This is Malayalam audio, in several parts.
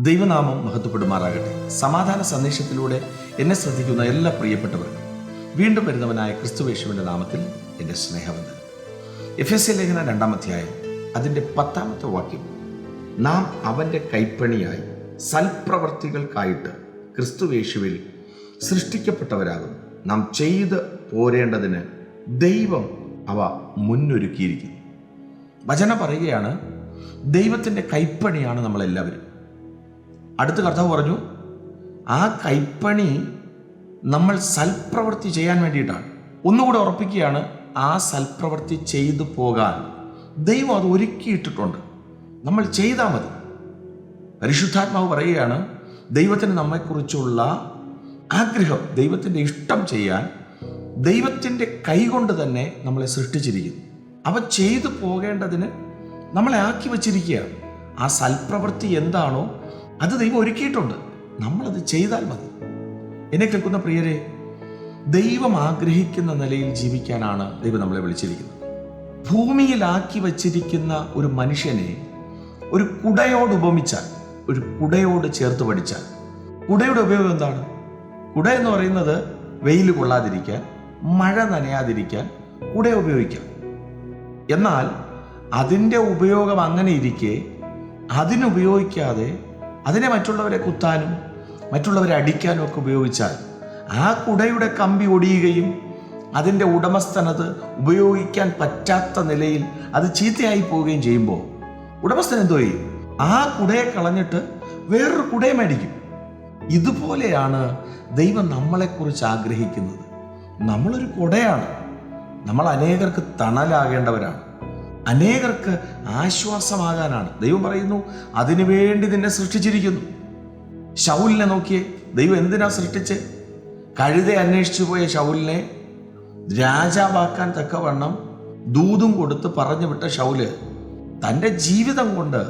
ദൈവനാമം മഹത്വപ്പെടുമാറാകട്ടെ. സമാധാന സന്ദേശത്തിലൂടെ എന്നെ ശ്രദ്ധിക്കുന്ന എല്ലാ പ്രിയപ്പെട്ടവർക്കും വീണ്ടും വരുന്നവനായ ക്രിസ്തുവേശുവിന്റെ നാമത്തിൽ എന്റെ സ്നേഹമുണ്ട് എഫ് എസ് എ ലേഖന രണ്ടാം അധ്യായം അതിന്റെ പത്താമത്തെ വാക്യം. നാം അവന്റെ കൈപ്പണിയായി സൽപ്രവർത്തികൾക്കായിട്ട് ക്രിസ്തുവേശുവിൽ സൃഷ്ടിക്കപ്പെട്ടവരാകും നാം ചെയ്ത് പോരേണ്ടതിന് ദൈവം അവ മുന്നൊരുക്കിയിരിക്കുന്നു. വചന പറയുകയാണ് ദൈവത്തിന്റെ കൈപ്പണിയാണ് നമ്മളെല്ലാവരും. അടുത്ത കർത്താവ് പറഞ്ഞു ആ കൈപ്പണി നമ്മൾ സൽപ്രവൃത്തി ചെയ്യാൻ വേണ്ടിയിട്ടാണ്. ഒന്നുകൂടെ ഉറപ്പിക്കുകയാണ് ആ സൽപ്രവൃത്തി ചെയ്തു പോകാൻ. ദൈവം അത് ഒരുക്കിയിട്ടിട്ടുണ്ട് നമ്മൾ ചെയ്താൽ മതി. പരിശുദ്ധാത്മാവ് പറയുകയാണ് ദൈവത്തിന് നമ്മെക്കുറിച്ചുള്ള ആഗ്രഹം ദൈവത്തിന്റെ ഇഷ്ടം ചെയ്യാൻ ദൈവത്തിന്റെ കൈകൊണ്ട് തന്നെ നമ്മളെ സൃഷ്ടിച്ചിരിക്കുന്നു. അവ ചെയ്തു പോകേണ്ടതിന് നമ്മളെ ആക്കി വച്ചിരിക്കുകയാണ്. ആ സൽപ്രവൃത്തി എന്താണോ അത് ദൈവം ഒരുക്കിയിട്ടുണ്ട്. നമ്മളത് ചെയ്താൽ മതി. എന്നെ കേൾക്കുന്ന പ്രിയരെ ദൈവം ആഗ്രഹിക്കുന്ന നിലയിൽ ജീവിക്കാനാണ് ദൈവം നമ്മളെ വിളിച്ചിരിക്കുന്നത്. ഭൂമിയിലാക്കി വച്ചിരിക്കുന്ന ഒരു മനുഷ്യനെ ഒരു കുടയോട് ഉപമിച്ചാൽ ഒരു കുടയോട് ചേർത്ത് പഠിച്ചാൽ കുടയുടെ ഉപയോഗം എന്താണ്? കുട എന്ന് പറയുന്നത് വെയിൽ കൊള്ളാതിരിക്കാൻ മഴ നനയാതിരിക്കാൻ കുട ഉപയോഗിക്കാം. എന്നാൽ അതിന്റെ ഉപയോഗം അങ്ങനെ ഇരിക്കെ അതിനുപയോഗിക്കാതെ അതിനെ മറ്റുള്ളവരെ കുത്താനും മറ്റുള്ളവരെ അടിക്കാനും ഒക്കെ ഉപയോഗിച്ചാൽ ആ കുടയുടെ കമ്പി ഒടിയുകയും അതിന്റെ ഉടമസ്ഥനത് ഉപയോഗിക്കാൻ പറ്റാത്ത നിലയിൽ അത് ചീത്തയായി പോവുകയും ചെയ്യുമ്പോൾ ഉടമസ്ഥൻ എന്തോ ചെയ്യും? ആ കുടയെ കളഞ്ഞിട്ട് വേറൊരു കുടയെ മേടിക്കും. ഇതുപോലെയാണ് ദൈവം നമ്മളെക്കുറിച്ച് ആഗ്രഹിക്കുന്നത്. നമ്മളൊരു കുടയാണ്. നമ്മൾ അനേകർക്ക് തണലാകേണ്ടവരാണ്. അനേകർക്ക് ആശ്വാസമാകാനാണ്. ദൈവം പറയുന്നു അതിനുവേണ്ടി നിന്നെ സൃഷ്ടിച്ചിരിക്കുന്നു. ഷൗലിനെ നോക്കിയേ ദൈവം എന്തിനാ സൃഷ്ടിച്ച്? കഴുതെ അന്വേഷിച്ചു പോയ ഷൗലിനെ രാജാവാക്കാൻ തക്കവണ്ണം ദൂതും കൊടുത്ത് പറഞ്ഞു വിട്ട ഷൗൽ തന്റെ ജീവിതം കൊണ്ട്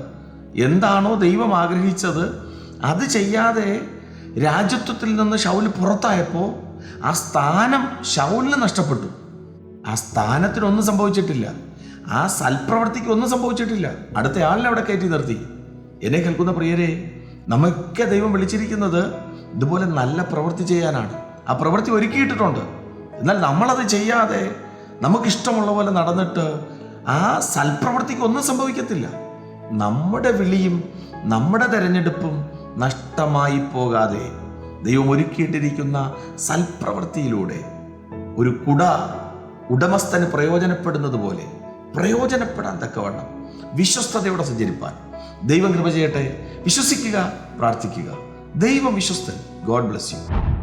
എന്താണോ ദൈവം ആഗ്രഹിച്ചത് അത് ചെയ്യാതെ രാജ്യത്വത്തിൽ നിന്ന് ഷൗൽ പുറത്തായപ്പോൾ ആ സ്ഥാനം ഷൗലിന് നഷ്ടപ്പെട്ടു. ആ സ്ഥാനത്തിനൊന്നും സംഭവിച്ചിട്ടില്ല. ആ സൽപ്രവർത്തിക്ക് ഒന്നും സംഭവിച്ചിട്ടില്ല. അടുത്ത ആളിനെ അവിടെ കയറ്റി നിർത്തി. എന്നെ കേൾക്കുന്ന പ്രിയരെ നമുക്ക് ദൈവം വിളിച്ചിരിക്കുന്നത് ഇതുപോലെ നല്ല പ്രവൃത്തി ചെയ്യാനാണ്. ആ പ്രവൃത്തി ഒരുക്കിയിട്ടിട്ടുണ്ട്. എന്നാൽ നമ്മളത് ചെയ്യാതെ നമുക്കിഷ്ടമുള്ള പോലെ നടന്നിട്ട് ആ സൽപ്രവൃത്തിക്ക് ഒന്നും സംഭവിക്കത്തില്ല. നമ്മുടെ വിളിയും നമ്മുടെ തെരഞ്ഞെടുപ്പും നഷ്ടമായി പോകാതെ ദൈവം ഒരുക്കിയിട്ടിരിക്കുന്ന സൽപ്രവൃത്തിയിലൂടെ ഒരു കുട ഉടമസ്ഥന് പ്രയോജനപ്പെടുന്നത് പോലെ പ്രയോജനപ്പെടാൻ തക്കവണ്ണം വിശ്വസ്തയോടെ സഞ്ചരിപ്പാൻ. ദൈവം കൃപ ചെയ്യട്ടെ. വിശ്വസിക്കുക പ്രാർത്ഥിക്കുക. ദൈവം വിശ്വസ്തൻ. God bless you